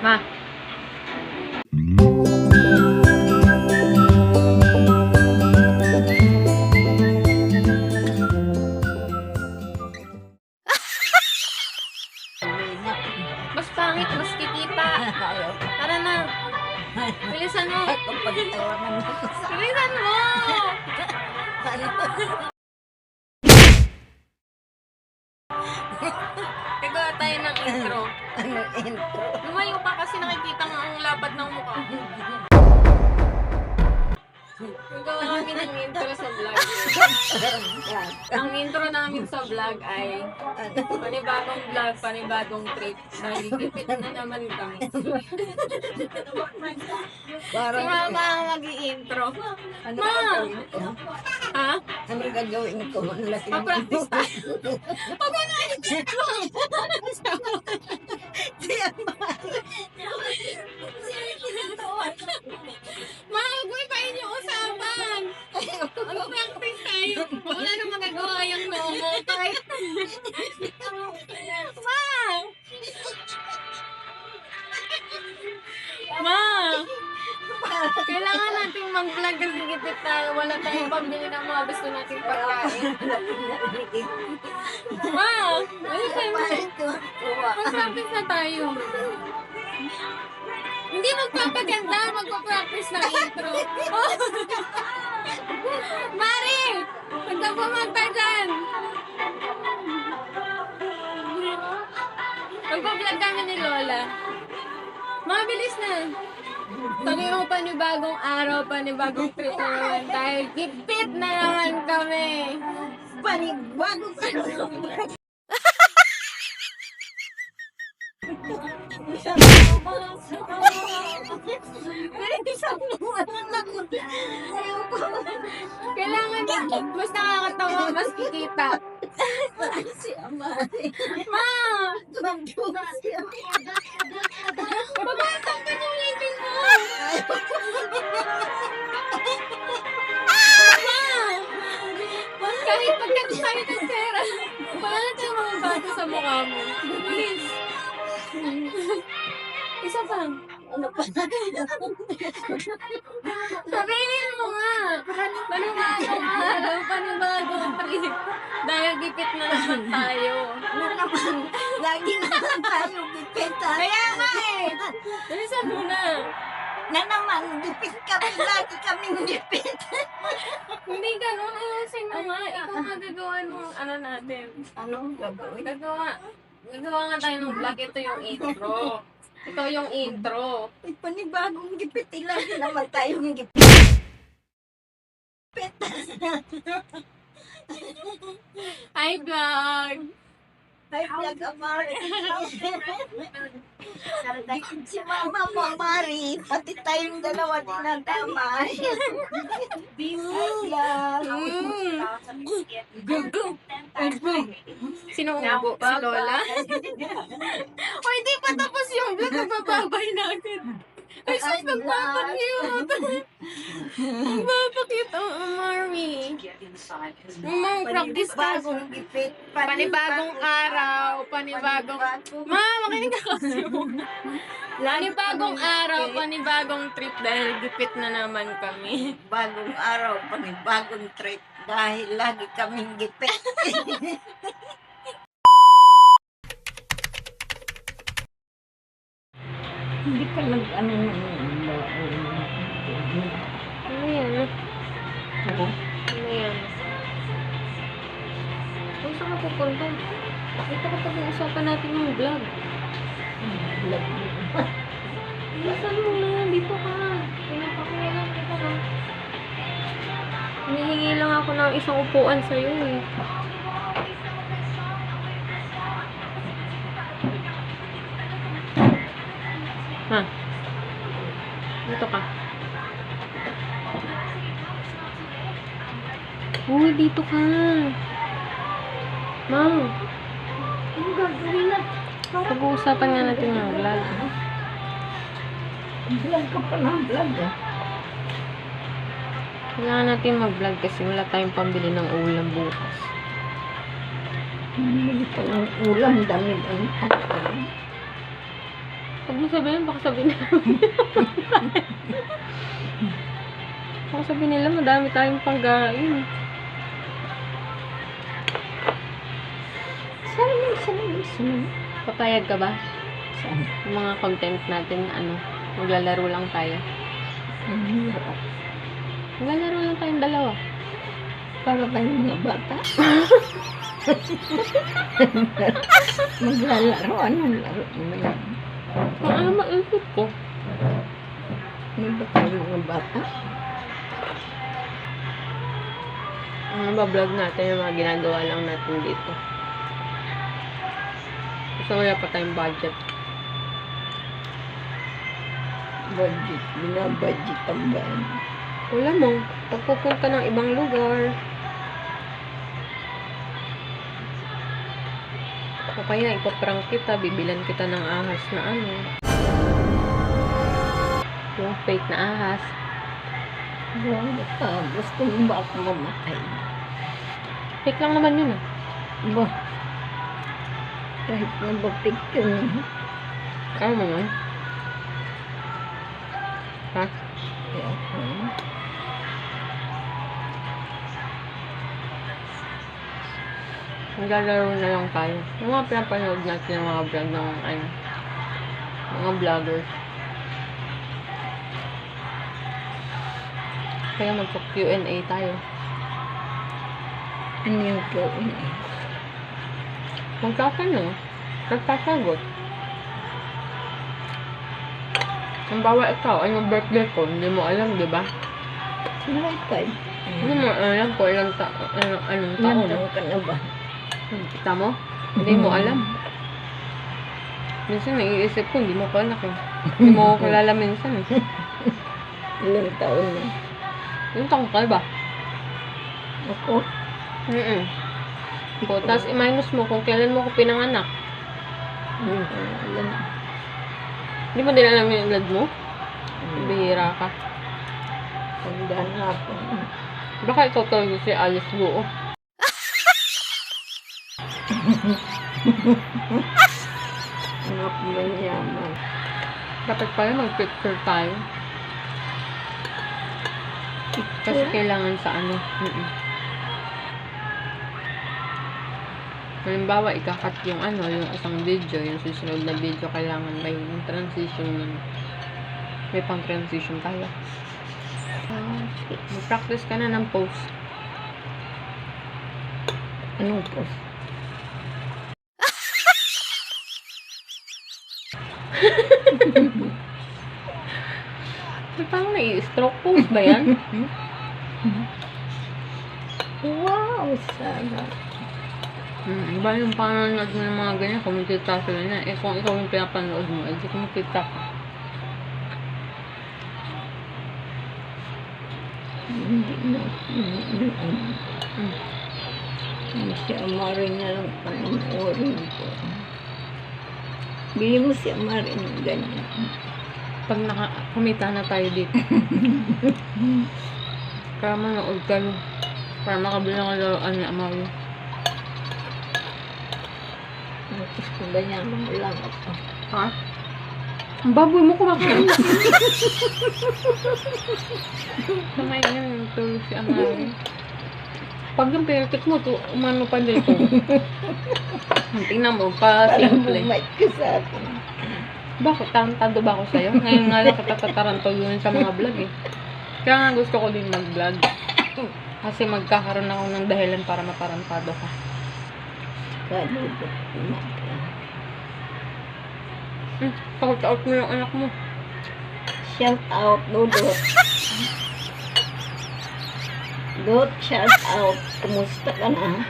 Ma. Mas pangit, mas kikita. Tara na. Bilisan mo. Bilisan mo. Gagawa tayo ng intro. Ano intro? Lumayo ka kasi nakikita nga ang lapad ng mukha. Gagawa kami ng intro sa vlog. Ang intro namin sa vlog ay panibagong vlog, panibagong trip. Nagigipit na naman kami. Si Parang Mama ang mag-i-intro. ano Ma! gagawin ko? Ha? Ano gagawin ko? Ang laki ng- Pa-practice tayo. Pag wala Ma, huwag mo ipain yung usapan. Mag-practice tayo. Wala na magagawa yung mo. Kahit... Ma! Ma! Kailangan mag-vlog kasi gipit tayo. Wala tayong pambili ng mga gusto nating pagkain. Ano tayo? Mag-practice na tayo. Hindi magpapaganda, magpa-practice ng intro. Oh. Mari! Punta pumunta dyan! Magpa-vlog kami ni Lola. Mabilis na. Sabi mo panibagong araw, panibagong trip na naman dahil gipit na naman kami. Panibago ka Kailangan mas nakakatawa, mas kikita. si Amari. Ma! Tuwang-tuwa si Amari. Pagkatang ka ng tayo ng pera, na tayong mga bato sa mukha mo. Please. Isa pa. Ano pa? Sabihin mo nga. Panibagong araw, panibagong trip. Dahil gipit na naman tayo. Na naman, lagi naman tayo gipitan. Kaya nga eh. Bilisan mo na. Na naman, gipit kami, lagi kaming gipit. Hindi ganun. Ayusin mo nga. Ikaw magagawa ng ano natin. Anong gagawin? Gagawa. Gagawa nga tayo ng vlog. Ito yung intro. Ito yung intro. May panibagong gipit, lagi naman tayong gipit. Hi, vlog! Ay, vlog Amari. Si Mama mo, Mari. Pati tayong dalawa dinadamay. Vlog. Gugu! Sino ugo? Si Lola? O, hindi pa tapos yung vlog. Magbababay natin. Ay, sus, magpapakiyot. Magpapakiyot ang Amari. Mang practice. Panibagong gipit. Panibagong araw, panibagong... Ma, makinig ka kasi. Panibagong araw, panibagong trip dahil gipit na naman kami. Bagong araw, panibagong trip. Dahil lagi kaming gipit. Hindi ka nag ano Ano yan? Ako? Ano yan? Kung saan ka pupunta? Ito ka pag-uusapan natin yung vlog. Bilisan mo na, dito ka. Pinapakuyalan kita na. Hinihingi lang ako ng isang upuan sa'yo eh. Ha? Dito ka. Uy, dito ka. Ma'am. Ano gagawin na? Pag-uusapan nga natin yung vlog. Vlog ka pa ng vlog ah. Kailangan natin mag-vlog kasi wala tayong pambili ng ulam bukas. Hindi pa ng ulam, dami ang Huwag mo sabihin, baka sabihin nila. baka sabihin nila, madami tayong panggain. Salamin, salamin, salamin. Papayag ka ba? Saan? Yung mga content natin, ano, maglalaro lang tayo. Maglalaro lang tayong dalawa. Para tayong mga bata. Maglalaro. Anong laro? Kung ano maisip ko. Ano ba tayo mga bata? Ang vlog natin yung mga ginagawa lang natin dito. Kasi wala pa tayong budget. Budget. Binabudget ang bayan. Wala mo. Pag pupunta ng ibang lugar. O kaya ipaprank kita, bibilan kita ng ahas na ano. Yung fake na ahas. Wow, ka. Gusto mo ba ako mamatay? Fake lang naman yun ah. Ba? Kahit na ba picture niya? Kaya mo man. Ha? Kaya ako. Maglalaro na lang tayo. Yung mga pinapanood natin ng mga vlog ng ano, mga vloggers. Kaya magpa-Q&A tayo. Ano yung eh? Magkatanong. Nagsasagot. Ang bawa ikaw, ano birthday ko, hindi mo alam, di ba? Sila kay. Hindi mo alam ko ilang ta ano, anong taon. Ilan ka na ba? Kita mo? Hindi mo alam. Minsan naiisip ko, hindi mo pa anak eh. Hindi mo ako kilala minsan eh. Ilang taon na? Yung taong ka ba? Ako? Mm O, tapos i-minus mo kung kailan mo ko pinanganak. Hindi ko na alam. Hindi mo din alam yung edad mo? Hmm. Bihira ka. Tanda na ako. Baka ikaw talaga si Alice Buo. Anak mayaman. Dapat pala mag-picture tayo. Kasi kailangan sa ano. Mm Halimbawa, ikakat yung ano, yung isang video, yung susunod na video, kailangan may yung transition yung may pang transition tayo. Mag-practice ka na ng pose. Anong post? Parang nai-stroke pose ba yan? Wow, sana. Hmm, iba yung panonood mo ng mga ganyan, kumikita sila na. Eh, kung ikaw yung pinapanood mo, eh, di kumikita ka. Hindi na. Ang si Amari na lang panoorin ko. Bili mo si Amari ng ganyan. Pag naka, kumita na tayo dito. Kaya manood kayo. Para makabili ng laruan ni Amayo. Gusto ba niya mo lang ako? Ha? Ang baboy mo kumakain. Kamay niya yung tulog si Amayo. Pag yung pinatik mo, to, umano pa dito. Tingnan mo, pa Parang simple. bumait ka sa akin. Bakit? Tarantado ba ako sa'yo? Ngayon nga lang kita tatarantado yun sa mga vlog eh. Kaya nga gusto ko din mag-vlog. Kasi magkakaroon ako ng dahilan para matarantado ka. Kalubot. Hmm, shout out mo yung anak mo. Shout out, Dudot. Dot, shout out. Kumusta ka na?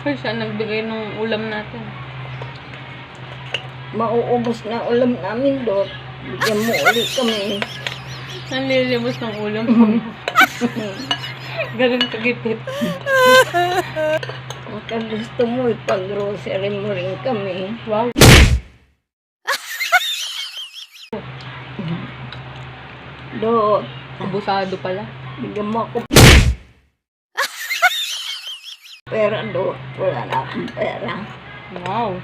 Kasi siya nagbigay ng ulam natin. Mauubos na ulam namin, Dot. Bigyan mo ulit kami. Nanlilimos ng ulam mo. Ganun kagipit. Baka gusto mo, ipag-grocery mo rin kami. Wow. Dot, Abusado pala. bigyan mo ako. Pera, Dot. Wala na akong pera. Wow.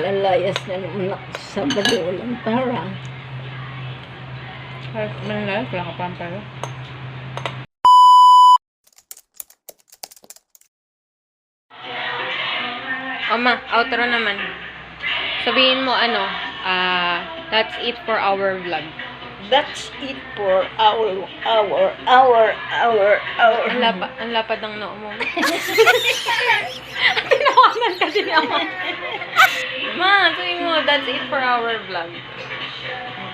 Lalayas na naman ako sa badulang parang. Ay, malayas. Wala ka pa ang pera. Oma, outro naman. Sabihin mo ano, ah, that's it for our vlog. That's it for our, our, our, our, our. Ang, lapa, ang lapad ng noo mo. Tinawanan ka din ako. Ma, sabihin mo, that's it for our vlog.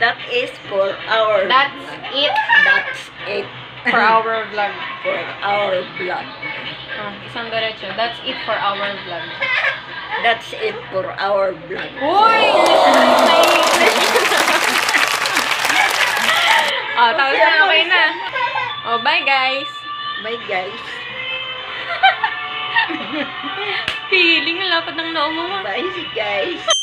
That is for our. That's it That's it for our vlog. for our blood. Ah, isang diretso. That's it for our vlog. That's it for our blood. Uy! oh, tapos na, okay na. Oh, bye guys! Bye guys. Feeling, ang lapad ng noo mo. Bye guys.